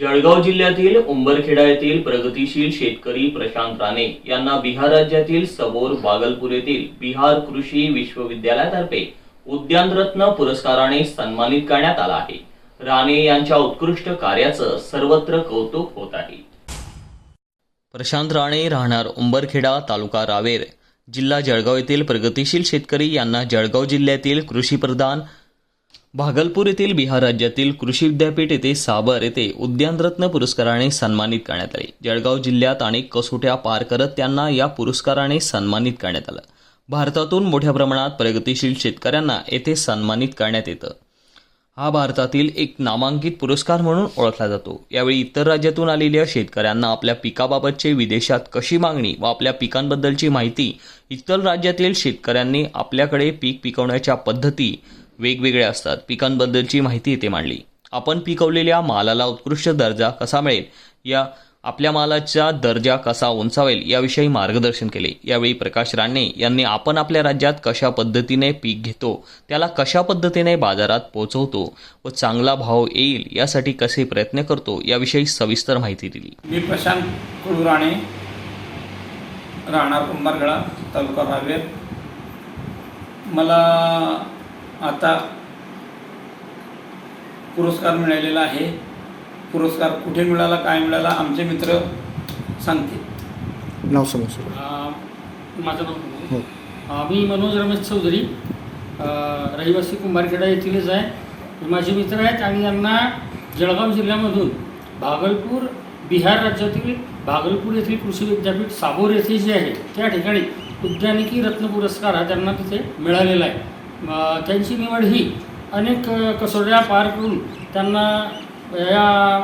जळगाव जिल्ह्यातील उंबरखेडा येथील प्रगतीशील शेतकरी प्रशांत राणे यांना बिहार राज्यातील सबोर बागलपूर येथील बिहार कृषी विश्वविद्यालयातर्फे उद्यानरत्न पुरस्काराने सन्मानित करण्यात आला आहे. राणे यांच्या उत्कृष्ट कार्याचं सर्वत्र कौतुक होत आहे. प्रशांत राणे राहणार उंबरखेडा तालुका रावेर. जिल्हा जळगाव येथील प्रगतीशील शेतकरी यांना जळगाव जिल्ह्यातील कृषीप्रधान भागलपूर येथील बिहार राज्यातील कृषी विद्यापीठ येथे साबर येथे उद्यानरत्न पुरस्काराने सन्मानित करण्यात आले. जळगाव जिल्ह्यात अनेक कसोट्या पार करत त्यांना या पुरस्काराने सन्मानित करण्यात आलं. भारतातून मोठ्या प्रमाणात प्रगतीशील शेतकऱ्यांना येथे सन्मानित करण्यात येतं. हा भारतातील एक नामांकित पुरस्कार म्हणून ओळखला जातो. यावेळी इतर राज्यातून आलेल्या शेतकऱ्यांना आपल्या पिकाबाबतचे विदेशात कशी मागणी व आपल्या पिकांबद्दलची माहिती इतर राज्यातील शेतकऱ्यांनी आपल्याकडे पीक पिकवण्याच्या पद्धती वेगवेगळ्या असतात. पिकांबद्दलची माहिती येथे मांडली. आपण पिकवलेल्या मालाला उत्कृष्ट दर्जा कसा मिळेल? या आपल्या मालाचा दर्जा कसा उंचावेल? याविषयी मार्गदर्शन केले. यावेळी प्रकाश राणे यांनी आपण आपल्या राज्यात कशा पद्धतीने पीक घेतो? त्याला कशा पद्धतीने बाजारात पोहोचवतो? व चांगला भाव येईल यासाठी कसे प्रयत्न करतो? याविषयी सविस्तर माहिती दिली. मी प्रशांत कुळुराणे राहणार कुंभारगडा तालुका रावेर मला आता पुरस्कार मिळालेला आहे. पुरस्कार कुठे मिळाला काय मिळाला आमचे मित्र सांगतील. नाव अ, माझं नाव हो. मी मनोज रमेश चौधरी. रहिवासी कुंभारखेडा येथीलच आहे. माझे मित्र आहेत आणि यांना जळगाव जिल्ह्यामधून भागलपूर बिहार राज्यातील भागलपूर येथील कृषी विद्यापीठ साबोर येथे जे आहे त्या ठिकाणी उद्यानिकी रत्न पुरस्कार हा त्यांना तिथे मिळालेला आहे. त्यांची निवड ही अनेक कसोट्या पार करून त्यांना या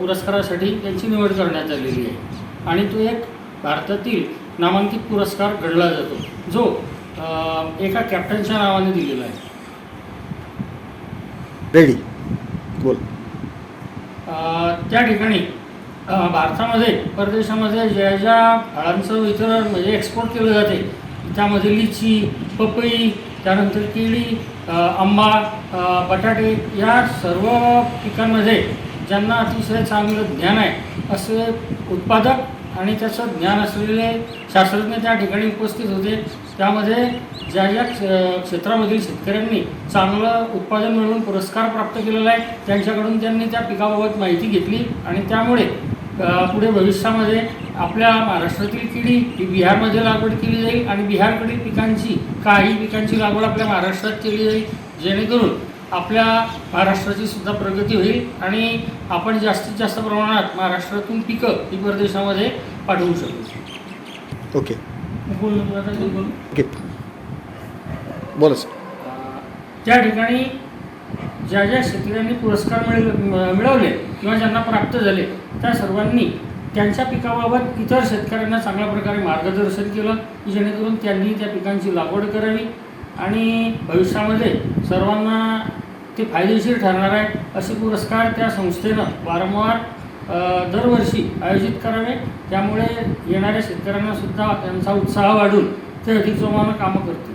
पुरस्कारासाठी त्यांची निवड करण्यात आलेली आहे. आणि तो एक भारतातील नामांकित पुरस्कार गणला जातो जो एका कॅप्टनच्या नावाने दिलेला आहे. रेडी. बोल. त्या ठिकाणी भारतामध्ये परदेशामध्ये ज्या ज्या फळांचं वितरण म्हणजे एक्सपोर्ट केलं जाते त्यामध्ये लिची पपई त्यानंतर केळी आंबा बटाटे या सर्व पिकांमध्ये ज्यांना अतिशय चांगलं ज्ञान आहे असे उत्पादक आणि त्याचं ज्ञान असलेले शास्त्रज्ञ त्या ठिकाणी उपस्थित होते. त्यामध्ये ज्या ज्या क्षेत्रामधील शेतकऱ्यांनी चांगलं उत्पादन मिळवून पुरस्कार प्राप्त केलेला आहे त्यांच्याकडून त्यांनी त्या पिकाबाबत माहिती घेतली आणि त्यामुळे पुढे भविष्यामध्ये आपल्या महाराष्ट्रातील केळी ही बिहारमध्ये लागवड केली जाईल आणि बिहारकडील पिकांची काही पिकांची लागवड आपल्या महाराष्ट्रात केली जाईल. जेणेकरून आपल्या महाराष्ट्राची सुद्धा प्रगती होईल आणि आपण जास्तीत जास्त प्रमाणात महाराष्ट्रातून पिकं ही परदेशामध्ये पाठवू शकू. ओके. बोल बोला सर त्या ठिकाणी ज्या ज्या शेतकऱ्यांनी पुरस्कार मिळ मिळवले किंवा ज्यांना प्राप्त झाले त्या सर्वांनी त्यांच्या पिकाबाबत इतर शेतकऱ्यांना चांगल्या प्रकारे मार्गदर्शन केलं की जेणेकरून त्यांनी त्या पिकांची लागवड करावी आणि भविष्यामध्ये सर्वांना ते फायदेशीर ठरणार आहे असे पुरस्कार त्या संस्थेनं वारंवार दरवर्षी आयोजित करावे. त्यामुळे येणाऱ्या शेतकऱ्यांनासुद्धा त्यांचा उत्साह वाढून ते अधिक जोमानं कामं करतील.